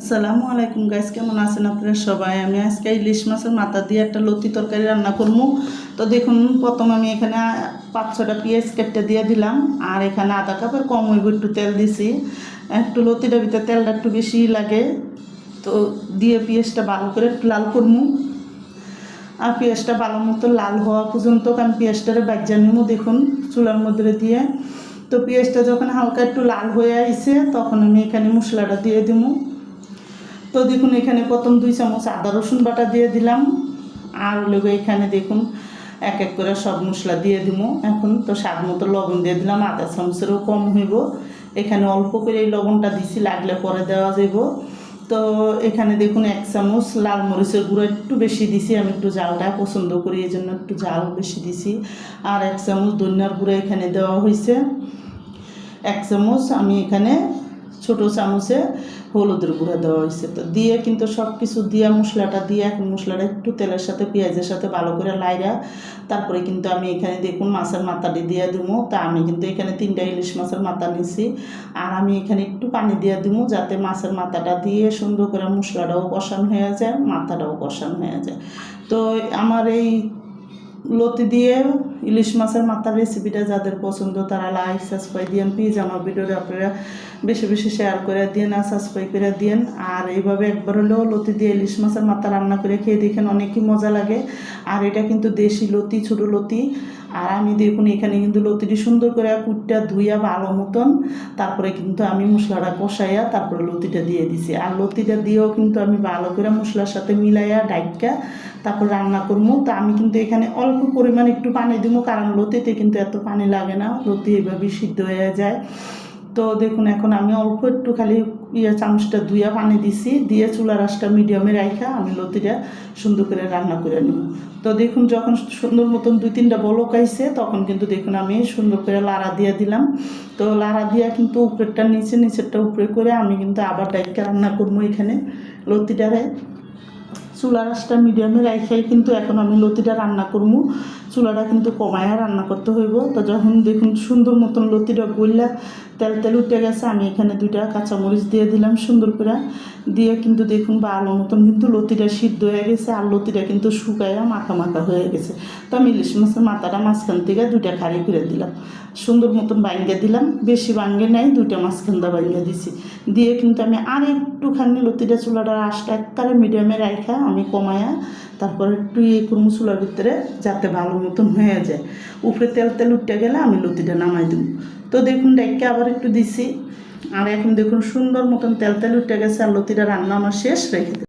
আসসালামু আলাইকুম গাইস কেমন আছেন আপনারা সবাই? আমি আজকে ইলিশ মাছের মাথা দিয়ে একটা লতি তরকারি রান্না করব। তো দেখুন, প্রথম আমি এখানে পাঁচ ছটা পেঁয়াজ কেটে দিয়ে দিলাম, আর এখানে আধা কাপের কম হইব একটু তেল দিছি। একটু লতিটার ভিতরে তেলটা একটু বেশি লাগে, তো দিয়ে পেঁয়াজটা ভালো করে একটু লাল করব। আর পেঁয়াজটা ভালো মতো লাল হওয়া পর্যন্ত আমি পেঁয়াজটারে বাজ্যা নিবো, দেখুন, চুলার মধ্যে দিয়ে। তো পেঁয়াজটা যখন হালকা একটু লাল হয়ে আইছে, তখন আমি এখানে মশলাটা দিয়ে দিব। তো দেখুন, এখানে প্রথম দুই চামচ আদা রসুন বাটা দিয়ে দিলাম। আর লোক এখানে দেখুন, এক এক করে সব মশলা দিয়ে দিব। এখন তো স্বাদ মতো লবণ দিয়ে দিলাম আধা চামচেরও কম হইব। এখানে অল্প করে এই লবণটা দিছি, লাগলে পরে দেওয়া যাব তো এখানে দেখুন, এক চামচ লাল মরিচের গুঁড়ো একটু বেশি দিছি, আমি একটু জালটা পছন্দ করি, এই জন্য একটু জাল বেশি দিছি। আর এক চামচ ধনিয়ার গুঁড়ো এখানে দেওয়া হয়েছে এক চামচ আমি এখানে ছোট চামচে হলুদের গুঁড়া দেওয়া হয়েছে। তো দিয়ে কিন্তু সব কিছু দিয়ে মশলাটা দিয়ে এখন মশলাটা একটু তেলের সাথে, পেঁয়াজের সাথে ভালো করে লাইরা তারপরে কিন্তু আমি এখানে দেখুন মাছের মাথাটি দিয়ে দিবো। তা আমি কিন্তু এখানে তিনটা ইলিশ মাছের মাথা নিছি। আর আমি এখানে একটু পানি দিয়ে দিবো যাতে মাছের মাথাটা দিয়ে সুন্দর করে মশলাটাও কষানো হয়ে যায়, মাথাটাও কষানো হয়ে যায়। তো আমার এই লতি দিয়ে ইলিশ মাছের মাথার রেসিপিটা যাদের পছন্দ, তারা লাইক সাবস্ক্রাইব দিয়েন প্লিজ আমার ভিডিওটা আপনারা বেশি বেশি শেয়ার করে দিন আর সাবস্ক্রাইব করে দিন আর এইভাবে একবার হলেও লতি দিয়ে ইলিশ মাছের মাথা রান্না করে খেয়ে দেখেন অনেকই মজা লাগে। আর এটা কিন্তু দেশি লতি, ছোটো লতি। আর আমি দেখুন এখানে কিন্তু লতিটি সুন্দর করে কুটটা ধুইয়া ভালো মতন তারপরে কিন্তু আমি মশলাটা কষাইয়া তারপরে লতিটা দিয়ে দিছি। আর লতিটা দিয়েও কিন্তু আমি ভালো করে মশলার সাথে মিলাইয়া ডাইকা তারপর রান্না করব। তা আমি কিন্তু এখানে অল্প পরিমাণ একটু পানি দিব কারণ লতিতে কিন্তু এত পানি লাগে না লতি এভাবে সিদ্ধ হয়ে যায়। তো দেখুন, এখন আমি অল্প একটু খালি ইয়ে চামচটা ধুইয়া পানি দিছি, দিয়ে চুলা রাসটা মিডিয়ামে রাখা আমি লতিটা সুন্দর করে রান্না করে নিব। তো দেখুন, যখন সুন্দর মতন দুই তিনটা বলক আইছে, তখন কিন্তু দেখুন, আমি সুন্দর করে লাড়া দিয়ে দিলাম। তো লাড়া দিয়া কিন্তু উপরেরটা, নিচে, নিচেরটা উপরে করে আমি কিন্তু আবার ডাইকা রান্না করব এখানে লতিটারে। চুলা রাসটা মিডিয়ামে রাখাই কিন্তু এখন আমি লতিটা রান্না করব চুলাটা কিন্তু কমায়া রান্না করতে হইব। তো যখন দেখুন সুন্দর মতন লতিটা গইলা, তেল তেল উঠে গেছে, আমি এখানে দুইটা কাঁচামরিচ দিয়ে দিলাম সুন্দর করে। দিয়ে কিন্তু দেখুন ভালো মতন কিন্তু লতিটা সিদ্ধ হয়ে গেছে আর লতিটা কিন্তু শুকায়া মাখা মাখা হয়ে গেছে। তো আমি ইলিশ মাছের মাথাটা মাঝখান থেকে দুইটা খাড়ি করে দিলাম। সুন্দর মতন বাইঙ্গা দিলাম। বেশি বাঙ্গে নাই, দুইটা মাঝখান দা বাইঙ্গা দিছি। দিয়ে কিন্তু আমি আর একটুখানি লতিটা চুলাটা আশটা একবারে মিডিয়ামে রাখা আমি কমায়া তারপরে একটু এই করব চুলার ভিতরে যাতে ভালো মতন হয়ে যায়। উপরে তেল তেল উঠতে গেলে আমি লতিটা নামাই দেবো। তো দেখুন, ডেককে আবার একটু দিছি। আর এখন দেখুন, সুন্দর মতন তেল তেল উঠে গেছে আর লতিটা রান্না আমার শেষ রেখে।